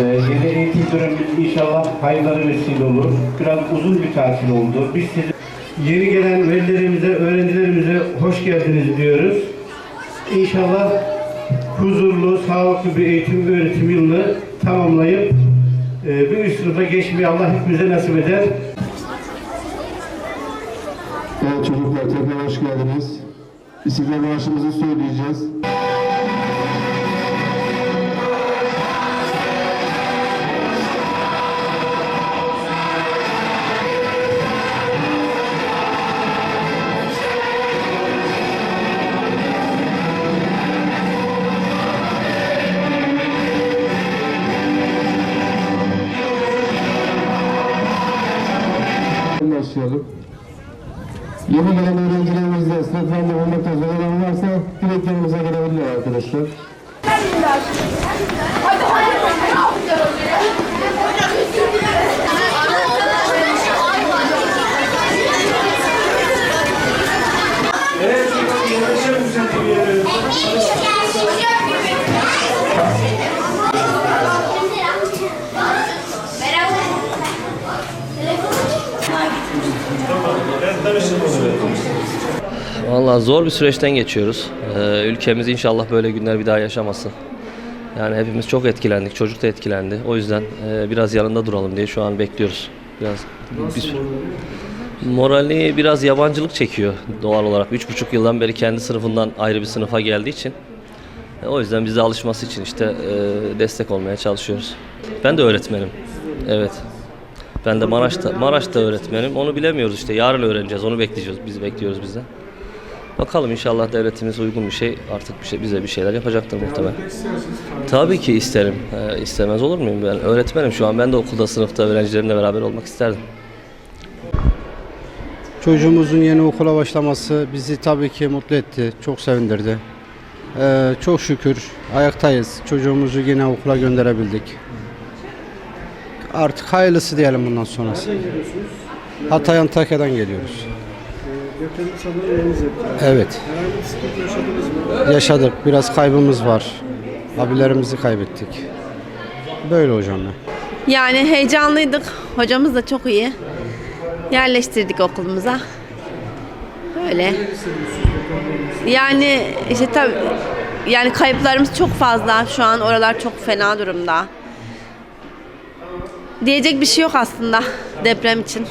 Ee, yeni eğitim dönemimiz inşallah hayırlara vesile olur. Biraz uzun bir tatil oldu. Biz size yeni gelen velilerimize, öğrencilerimize hoş geldiniz diyoruz. İnşallah huzurlu, sağlıklı bir eğitim öğretim yılını tamamlayıp e, bir üst sınıfa geçmeyi Allah hepimize nasip eder. Evet çocuklar tekrar hoş geldiniz. İstiklal Marşımızı söyleyeceğiz. Başlayalım. Yeni gelen öğrencilerimizde sınıflarında olmakta zorlanan varsa direkt yanımıza gelebilirler arkadaşlar. Vallahi zor bir süreçten geçiyoruz. Ee, ülkemiz inşallah böyle günler bir daha yaşamasın. Yani hepimiz çok etkilendik, çocuk da etkilendi. O yüzden e, biraz yanında duralım diye şu an bekliyoruz. Biraz bir, morali biraz yabancılık çekiyor doğal olarak. Üç buçuk yıldan beri kendi sınıfından ayrı bir sınıfa geldiği için. E, o yüzden bize alışması için işte e, destek olmaya çalışıyoruz. Ben de öğretmenim. Evet. Ben de Maraş'ta, Maraş'ta öğretmenim. Onu bilemiyoruz işte. Yarın öğreneceğiz. Onu bekleyeceğiz. Biz bekliyoruz bizden. Bakalım inşallah devletimiz uygun bir şey artık bir şey bize bir şeyler yapacaktır muhtemelen. Tabii ki isterim. Ee, istemez olur muyum? Ben öğretmenim şu an. Ben de okulda sınıfta öğrencilerimle beraber olmak isterdim. Çocuğumuzun yeni okula başlaması bizi tabii ki mutlu etti, çok sevindirdi. Ee, çok şükür ayaktayız. Çocuğumuzu yine okula gönderebildik. Artık hayırlısı diyelim bundan sonrası. Hatay Antakya'dan geliyoruz. Deprem sanırım eliniz etti. Evet, Herhangi bir sıkıntı yaşadınız mı? yaşadık. Biraz kaybımız var. Abilerimizi kaybettik. Böyle hocam ya. Yani heyecanlıydık. Hocamız da çok iyi. Yerleştirdik okulumuza. Böyle. Yani işte tabii yani kayıplarımız çok fazla. Şu an oralar çok fena durumda. Diyecek bir şey yok aslında deprem için.